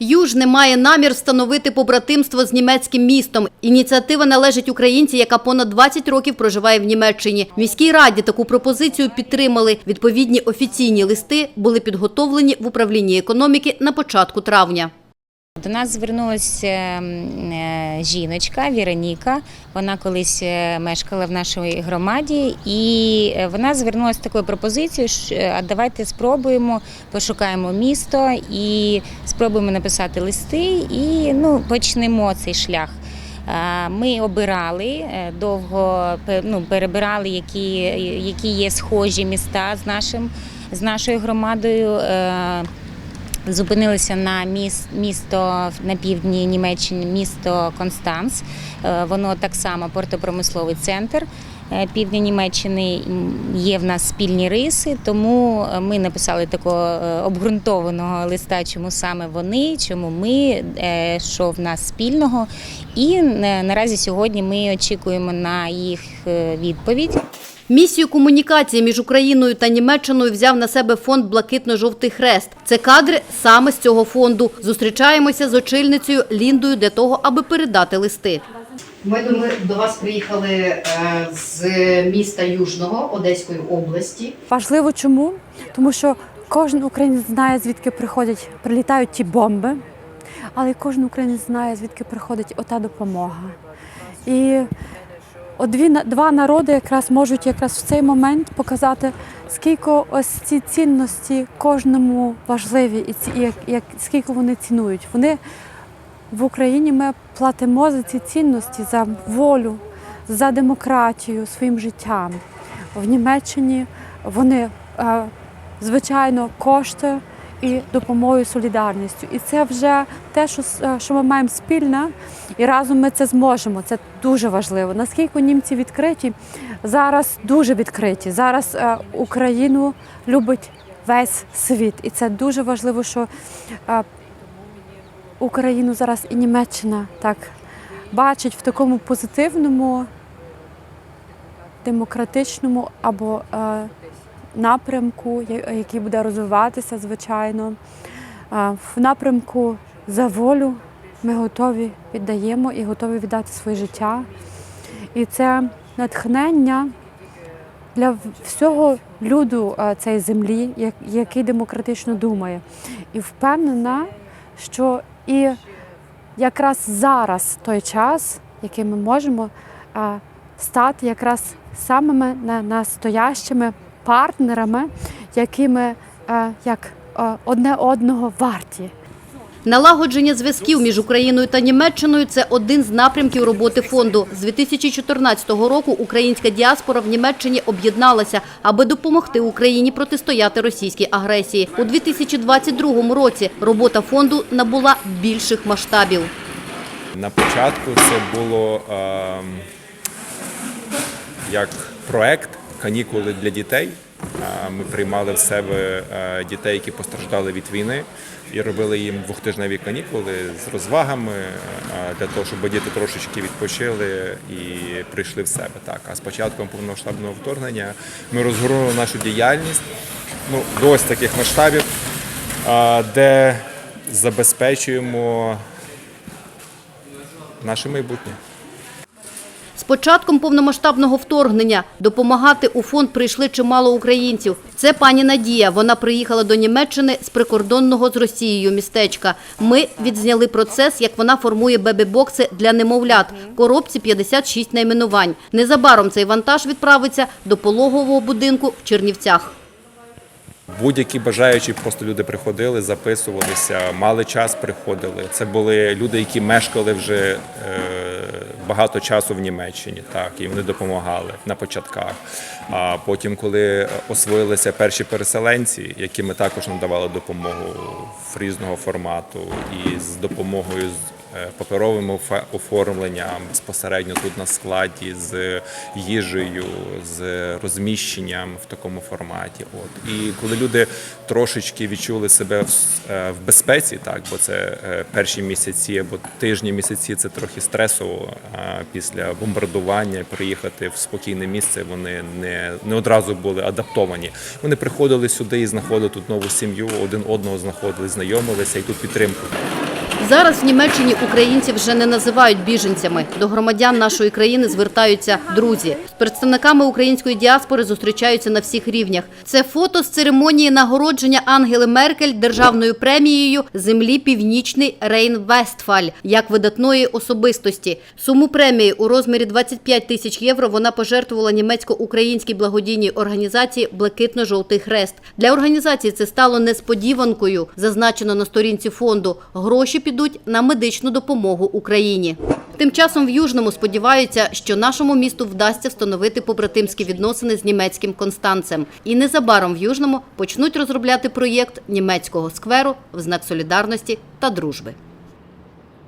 Южне має намір встановити побратимство з німецьким містом. Ініціатива належить українці, яка понад 20 років проживає в Німеччині. В міській раді таку пропозицію підтримали. Відповідні офіційні листи були підготовлені в управлінні економіки на початку травня. До нас звернулася е, жіночка Віроніка. Вона колись е, мешкала в нашій громаді, і е, вона звернулася з такою пропозицією, що давайте спробуємо, пошукаємо місто і спробуємо написати листи, і ну, почнемо цей шлях. Ми обирали довго ну, перебирали, які, які є схожі міста з нашим з нашою громадою. Зупинилися на міс- місто на півдні Німеччини, місто Констанц. Е, Воно так само портопромисловий центр е, півдня Німеччини. Є в нас спільні риси, тому е, ми написали такого обґрунтованого листа, чому саме вони, чому ми, що в нас спільного. І наразі сьогодні ми очікуємо на їх відповідь. Місію комунікації між Україною та Німеччиною взяв на себе фонд Блакитно-жовтий хрест. Це кадри саме з цього фонду. Зустрічаємося з очільницею Ліндою для того, аби передати листи. Ми до, до вас приїхали е, з міста Южного Одеської області. Важливо чому? Тому що кожен українець знає, звідки приходять, прилітають ті бомби, але й кожен українець знає, звідки приходить ота допомога. І от дві, два народи якраз можуть якраз в цей момент показати, скільки ось ці цінності кожному важливі і, ці, як, як, скільки вони цінують. Вони в Україні ми платимо за ці цінності, за волю, за демократію своїм життям. В Німеччині вони, е, звичайно, кошти і допомогою солідарністю. І це вже те, що, е, що ми маємо спільне, і разом ми це зможемо. Це дуже важливо. Наскільки німці відкриті, зараз дуже відкриті. Зараз е, Україну любить весь світ. І це дуже важливо, що е, Україну зараз і Німеччина так бачить в такому позитивному, демократичному або напрямку, який буде розвиватися, звичайно. В напрямку за волю ми готові віддаємо і готові віддати своє життя. І це натхнення для всього люду цієї землі, який демократично думає. І впевнена, що і якраз зараз той час, який ми можемо стати якраз самими на- настоящими партнерами, якими е, як е, одне одного варті. Налагодження зв'язків між Україною та Німеччиною – це один з напрямків роботи фонду. З 2014 року українська діаспора в Німеччині об'єдналася, аби допомогти Україні протистояти російській агресії. У 2022 році робота фонду набула більших масштабів. На початку це було ем, як проект канікули для дітей. Ми приймали в себе е, дітей, які постраждали від війни, і робили їм двохтижневі канікули з розвагами е, для того, щоб діти трошечки відпочили і прийшли в себе. Так, а з початком повномасштабного вторгнення ми розгорнули нашу діяльність ну, до ось таких масштабів, де забезпечуємо наше майбутнє. Початком повномасштабного вторгнення допомагати у фонд прийшли чимало українців. Це пані Надія. Вона приїхала до Німеччини з прикордонного з Росією містечка. Ми відзняли процес, як вона формує бебі-бокси для немовлят. Коробці 56 найменувань. Незабаром цей вантаж відправиться до пологового будинку в Чернівцях. Будь-які бажаючі просто люди приходили, записувалися, мали час, приходили. Це були люди, які мешкали вже е, багато часу в Німеччині, так і вони допомагали на початках. А потім, коли освоїлися перші переселенці, які ми також надавали допомогу в різного формату, і з допомогою паперовим офе- оформленням безпосередньо тут на складі, з їжею, з розміщенням в такому форматі. От і коли люди трошечки відчули себе в, е, безпеці, так бо це е, перші місяці або тижні місяці, це трохи стресово. А після бомбардування приїхати в спокійне місце вони не, не одразу були адаптовані. Вони приходили сюди і знаходили тут нову сім'ю, один одного знаходили, знайомилися і тут підтримку. Зараз в Німеччині українців вже не називають біженцями. До громадян нашої країни звертаються друзі. З представниками української діаспори зустрічаються на всіх рівнях. Це фото з церемонії нагородження Ангели Меркель державною премією землі Північний Рейн-Вестфаль як видатної особистості. Суму премії у розмірі 25 тисяч євро вона пожертвувала німецько-українській благодійній організації Блакитно-жовтий хрест. Для організації це стало несподіванкою. Зазначено на сторінці фонду. Гроші підуть на медичну допомогу Україні. Тим часом в Южному сподіваються, що нашому місту вдасться встановити побратимські відносини з німецьким Констанцем. І незабаром в Южному почнуть розробляти проєкт німецького скверу в знак солідарності та дружби.